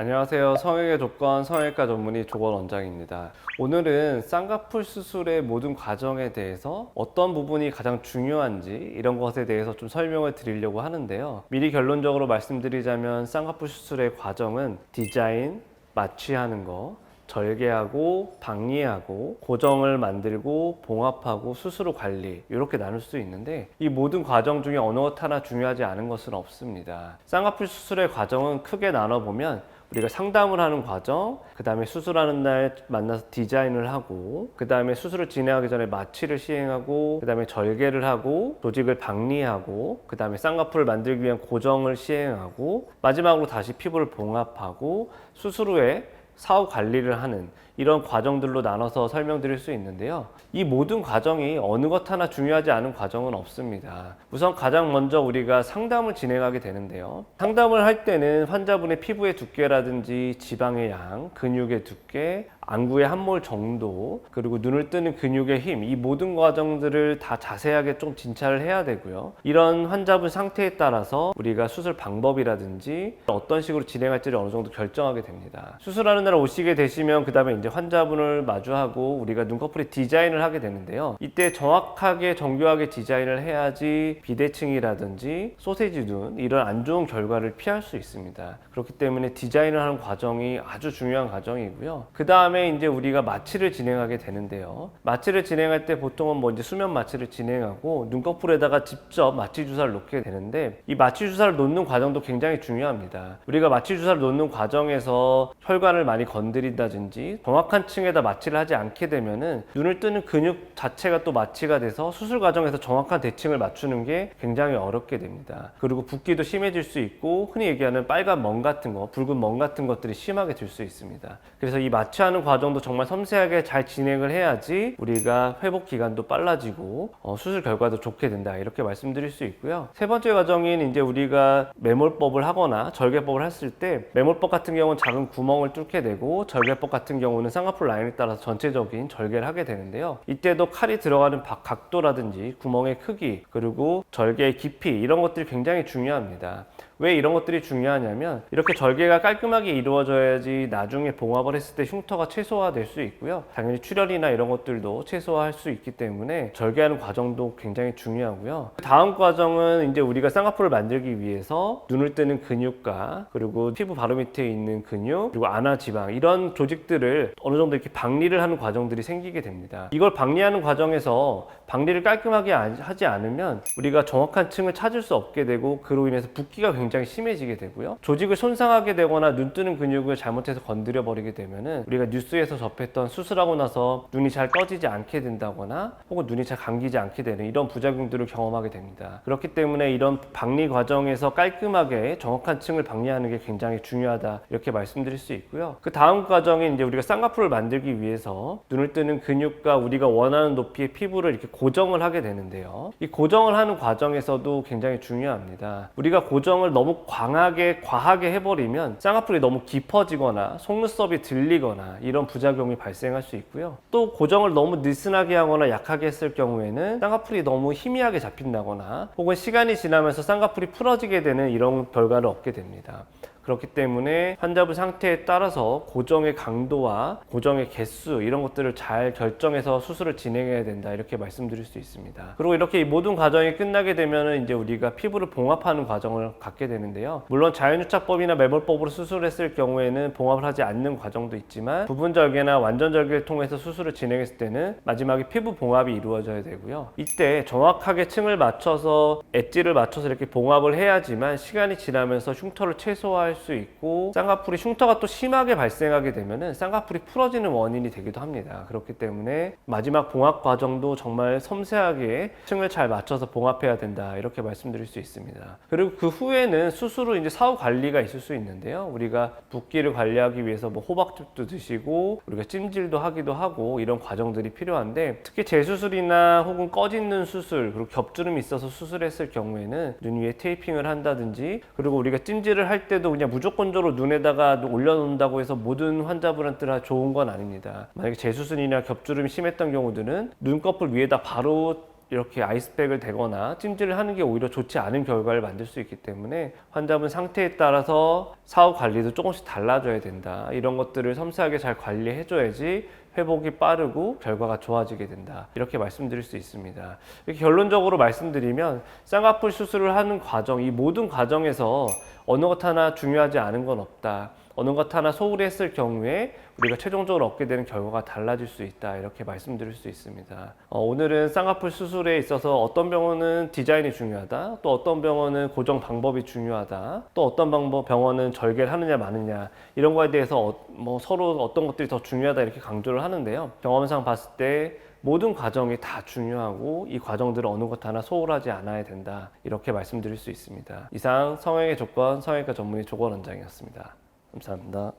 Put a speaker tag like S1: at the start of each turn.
S1: 안녕하세요. 성형외 조건 성형외과 전문의 조건 원장입니다. 오늘은 쌍꺼풀 수술의 모든 과정에 대해서 어떤 부분이 가장 중요한지 이런 것에 대해서 좀 설명을 드리려고 하는데요. 미리 결론적으로 말씀드리자면 쌍꺼풀 수술의 과정은 디자인, 마취하는 거, 절개하고 박리하고 고정을 만들고 봉합하고 후 관리 이렇게 나눌 수 있는데 이 모든 과정 중에 어느 것 하나 중요하지 않은 것은 없습니다. 쌍꺼풀 수술의 과정은 크게 나눠 보면 우리가 상담을 하는 과정, 그 다음에 수술하는 날 만나서 디자인을 하고, 그 다음에 수술을 진행하기 전에 마취를 시행하고, 그 다음에 절개를 하고, 조직을 박리하고, 그 다음에 쌍꺼풀을 만들기 위한 고정을 시행하고, 마지막으로 다시 피부를 봉합하고, 수술 후에 사후 관리를 하는 이런 과정들로 나눠서 설명드릴 수 있는데요. 이 모든 과정이 어느 것 하나 중요하지 않은 과정은 없습니다. 우선 가장 먼저 우리가 상담을 진행하게 되는데요. 상담을 할 때는 환자분의 피부의 두께라든지 지방의 양, 근육의 두께, 안구의 함몰 정도, 그리고 눈을 뜨는 근육의 힘, 이 모든 과정들을 다 자세하게 좀 진찰을 해야 되고요. 이런 환자분 상태에 따라서 우리가 수술 방법이라든지 어떤 식으로 진행할지를 어느 정도 결정하게 됩니다. 수술하는 날 오시게 되시면 그 다음에 이제 환자분을 마주하고 우리가 눈꺼풀의 디자인을 하게 되는데요. 이때 정확하게 정교하게 디자인을 해야지 비대칭이라든지 소세지 눈 이런 안 좋은 결과를 피할 수 있습니다. 그렇기 때문에 디자인을 하는 과정이 아주 중요한 과정이고요. 그 다음에 이제 우리가 마취를 진행하게 되는데요. 마취를 진행할 때 보통은 뭐 이제 수면 마취를 진행하고 눈꺼풀에다가 직접 마취 주사를 놓게 되는데 이 마취 주사를 놓는 과정도 굉장히 중요합니다. 우리가 마취 주사를 놓는 과정에서 혈관을 많이 건드린다든지 정확한 층에다 마취를 하지 않게 되면은 눈을 뜨는 근육 자체가 또 마취가 돼서 수술 과정에서 정확한 대칭을 맞추는 게 굉장히 어렵게 됩니다. 그리고 붓기도 심해질 수 있고 흔히 얘기하는 빨간 멍 같은 거, 붉은 멍 같은 것들이 심하게 될수 있습니다. 그래서 이 마취하는 과정도 정말 섬세하게 잘 진행을 해야지 우리가 회복 기간도 빨라지고 어, 수술 결과도 좋게 된다 이렇게 말씀드릴 수 있고요. 세 번째 과정인 이제 우리가 매몰법을 하거나 절개법을 했을 때 매몰법 같은 경우는 작은 구멍을 뚫게 되고 절개법 같은 경우는 쌍꺼풀 라인에 따라서 전체적인 절개를 하게 되는데요. 이때도 칼이 들어가는 박- 각도라든지 구멍의 크기 그리고 절개의 깊이 이런 것들이 굉장히 중요합니다. 왜 이런 것들이 중요하냐면 이렇게 절개가 깔끔하게 이루어져야지 나중에 봉합을 했을 때 흉터가 최소화될 수 있고요. 당연히 출혈이나 이런 것들도 최소화할 수 있기 때문에 절개하는 과정도 굉장히 중요하고요. 다음 과정은 이제 우리가 쌍꺼풀을 만들기 위해서 눈을 뜨는 근육과 그리고 피부 바로 밑에 있는 근육 그리고 안화 지방 이런 조직들을 어느 정도 이렇게 박리를 하는 과정들이 생기게 됩니다. 이걸 박리하는 과정에서 박리를 깔끔하게 안- 하지 않으면 우리가 정확한 층을 찾을 수 없게 되고 그로 인해서 붓기가 굉장히 심해지게 되고요. 조직을 손상하게 되거나 눈 뜨는 근육을 잘못해서 건드려 버리게 되면은 우리가 뉴스에서 접했던 수술하고 나서 눈이 잘 떠지지 않게 된다거나 혹은 눈이 잘 감기지 않게 되는 이런 부작용들을 경험하게 됩니다. 그렇기 때문에 이런 박리 과정에서 깔끔하게 정확한 층을 박리하는 게 굉장히 중요하다 이렇게 말씀드릴 수 있고요. 그 다음 과정이 이제 우리가 쌍꺼풀을 만들기 위해서 눈을 뜨는 근육과 우리가 원하는 높이의 피부를 이렇게 고정을 하게 되는데요. 이 고정을 하는 과정에서도 굉장히 중요합니다. 우리가 고정을 너무 광하게 과하게 해버리면 쌍꺼풀이 너무 깊어지거나 속눈썹이 들리거나 이런 부작용이 발생할 수 있고요. 또 고정을 너무 느슨하게 하거나 약하게 했을 경우에는 쌍꺼풀이 너무 희미하게 잡힌다거나 혹은 시간이 지나면서 쌍꺼풀이 풀어지게 되는 이런 결과를 얻게 됩니다. 그렇기 때문에 환자분 상태에 따라서 고정의 강도와 고정의 개수 이런 것들을 잘 결정해서 수술을 진행해야 된다 이렇게 말씀드릴 수 있습니다. 그리고 이렇게 이 모든 과정이 끝나게 되면은 이제 우리가 피부를 봉합하는 과정을 갖게 되는데요. 물론 자연유착법이나 매몰법으로 수술했을 경우에는 봉합을 하지 않는 과정도 있지만 부분 절개나 완전 절개를 통해서 수술을 진행했을 때는 마지막에 피부 봉합이 이루어져야 되고요. 이때 정확하게 층을 맞춰서 엣지를 맞춰서 이렇게 봉합을 해야지만 시간이 지나면서 흉터를 최소화 할 수 있고 쌍꺼풀이 흉터가 또 심하게 발생하게 되면은 쌍꺼풀이 풀어지는 원인이 되기도 합니다. 그렇기 때문에 마지막 봉합 과정도 정말 섬세하게 층을 잘 맞춰서 봉합해야 된다 이렇게 말씀드릴 수 있습니다. 그리고 그 후에는 수술 후 이제 사후 관리가 있을 수 있는데요. 우리가 붓기를 관리하기 위해서 뭐 호박즙도 드시고 우리가 찜질도 하기도 하고 이런 과정들이 필요한데 특히 재수술이나 혹은 꺼짓는 수술 그리고 겹주름이 있어서 수술했을 경우에는 눈 위에 테이핑을 한다든지 그리고 우리가 찜질을 할 때도 그냥 무조건적으로 눈에다가 올려놓는다고 해서 모든 환자분한테 다 좋은 건 아닙니다. 만약에 재수술이나 겹주름이 심했던 경우들은 눈꺼풀 위에다 바로 이렇게 아이스팩을 대거나 찜질을 하는 게 오히려 좋지 않은 결과를 만들 수 있기 때문에 환자분 상태에 따라서 사후 관리도 조금씩 달라져야 된다. 이런 것들을 섬세하게 잘 관리해줘야지 회복이 빠르고 결과가 좋아지게 된다. 이렇게 말씀드릴 수 있습니다. 이렇게 결론적으로 말씀드리면 쌍꺼풀 수술을 하는 과정, 이 모든 과정에서 어느 것 하나 중요하지 않은 건 없다. 어느 것 하나 소홀히 했을 경우에 우리가 최종적으로 얻게 되는 결과가 달라질 수 있다 이렇게 말씀드릴 수 있습니다. 어, 오늘은 쌍꺼풀 수술에 있어서 어떤 병원은 디자인이 중요하다, 또 어떤 병원은 고정 방법이 중요하다, 또 어떤 방법 병원은 절개를 하느냐 마느냐 이런 거에 대해서 어, 뭐 서로 어떤 것들이 더 중요하다 이렇게 강조를 하는데요. 경험상 봤을 때 모든 과정이 다 중요하고 이 과정들을 어느 것 하나 소홀하지 않아야 된다 이렇게 말씀드릴 수 있습니다. 이상 성형의 조건 성형외과 전문의 조건 원장이었습니다. 감사합니다.